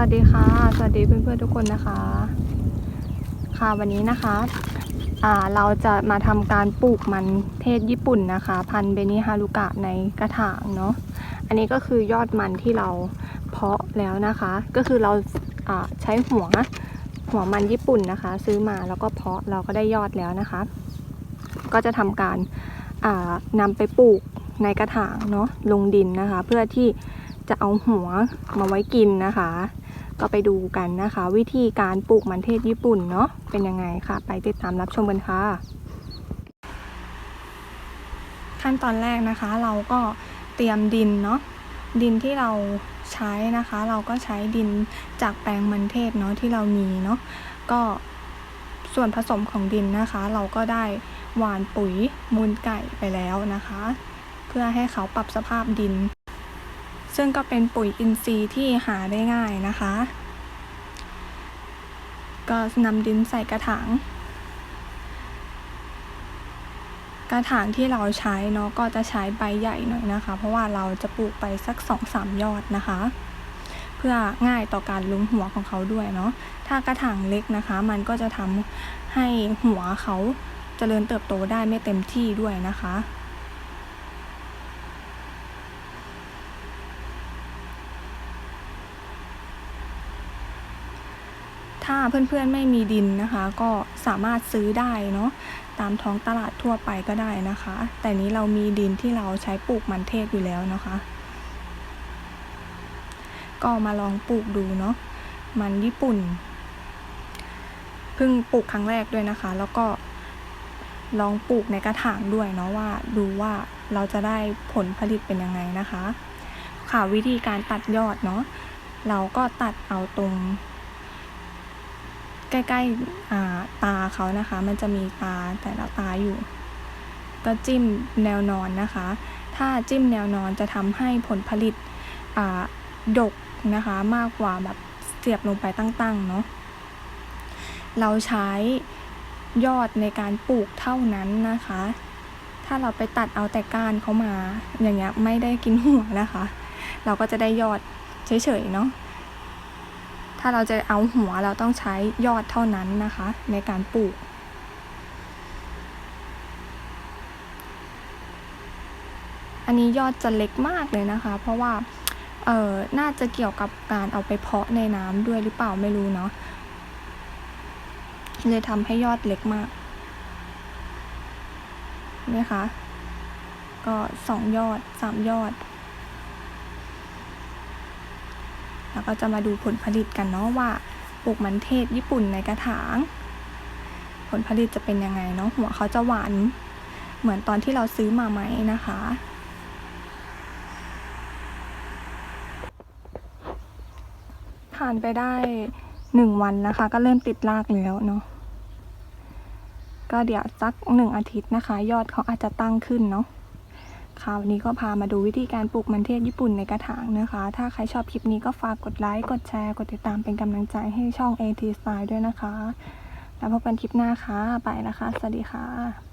วัสดีค่ะ สวัสดีเพื่อนๆทุกคนนะคะ ค่ะวันนี้นะคะอ่าเราจะมาทำการปลูกมันเทศญี่ปุ่นนะคะ พันเบนิฮารุกะในกระถางเนาะ อันนี้ก็คือยอดมันที่เราเพาะแล้วนะคะ ก็คือเราอ่าใช้หัวหัวมันญี่ปุ่นนะคะ ซื้อมาแล้วก็เพาะเราก็ได้ยอดแล้วนะคะ ก็จะทำการอ่านำไปปลูกในกระถางเนาะลงดินนะคะ เพื่อที่จะเอาหัวมาไว้กินนะคะ ก็ไปดูกันนะคะ วิธีการปลูกมันเทศญี่ปุ่นเนาะเป็นยังไงค่ะ ไปติดตามรับชมกันค่ะ ขั้นตอนแรกนะคะ เราก็เตรียมดินเนาะดินที่เราใช้นะคะ เราก็ใช้ดินจากแปลงมันเทศเนาะที่เรามีเนาะก็ส่วนผสมของดินนะคะ เราก็ได้หวานปุ๋ยมูลไก่ไปแล้วนะคะ เพื่อให้เขาปรับสภาพดิน ซึ่งก็เป็นปุ๋ยอินทรีย์ที่หาได้ง่ายนะคะ ก็นำดินใส่กระถาง กระถางที่เราใช้เนาะก็จะใช้ใบใหญ่หน่อยนะคะ เพราะว่าเราจะปลูกไปสักสองสามยอดนะคะ เพื่อง่ายต่อการลุมหัวของเขาด้วยเนาะ ถ้ากระถางเล็กนะคะ มันก็จะทำให้หัวเขาเจริญเติบโตได้ไม่เต็มที่ด้วยนะคะ ถ้าเพื่อนๆไม่มีดินนะคะ ก็สามารถซื้อได้เนาะตามท้องตลาดทั่วไปก็ได้นะคะ แต่นี้เรามีดินที่เราใช้ปลูกมันเทศอยู่แล้วนะคะ ก็มาลองปลูกดูเนาะมันญี่ปุ่นเพิ่งปลูกครั้งแรกด้วยนะคะ แล้วก็ลองปลูกในกระถางด้วยเนาะว่าดูว่าเราจะได้ผลผลิตเป็นยังไงนะคะ ค่ะวิธีการตัดยอดเนาะเราก็ตัดเอาตรง ใกล้ๆตาเขานะคะ มันจะมีตาแต่ละตาอยู่ ก็จิ้มแนวนอนนะคะ ถ้าจิ้มแนวนอนจะทำให้ผลผลิตดกนะคะมากกว่าแบบเสียบลงไปตั้งๆเนาะ เราใช้ยอดในการปลูกเท่านั้นนะคะ ถ้าเราไปตัดเอาแต่ก้านเขามาอย่างเงี้ยไม่ได้กินหัวนะคะ เราก็จะได้ยอดเฉยๆเนาะ ถ้าเราจะเอาหัวเราต้องใช้ยอดเท่านั้นนะคะ ในการปลูก อันนี้ยอดจะเล็กมากเลยนะคะ เพราะว่าเออน่าจะเกี่ยวกับการเอาไปเพาะในน้ำด้วยหรือเปล่าไม่รู้เนาะเลยทำให้ยอดเล็กมากนี่คะ ก็สองยอดสามยอด แล้วก็จะมาดูผลผลิตกันเนาะว่าปลูกมันเทศญี่ปุ่นในกระถาง ผลผลิตจะเป็นยังไงเนาะหัวเขาจะหวานเหมือนตอนที่เราซื้อมาไหมนะคะ ผ่านไปได้หนึ่งวันนะคะ ก็เริ่มติดรากแล้วเนาะก็เดี๋ยวสักหนึ่งอาทิตย์นะคะ ยอดเขาอาจจะตั้งขึ้นเนาะ ค่ะวันนี้ก็พามาดูวิธีการปลูกมันเทศญี่ปุ่นในกระถางนะคะ ถ้าใครชอบคลิปนี้ก็ฝากกดไลค์ กดแชร์ กดติดตามเป็นกำลังใจให้ช่อง AT Style ด้วยนะคะ แล้วพบกันคลิปหน้าค่ะ ไปแล้วค่ะ สวัสดีค่ะ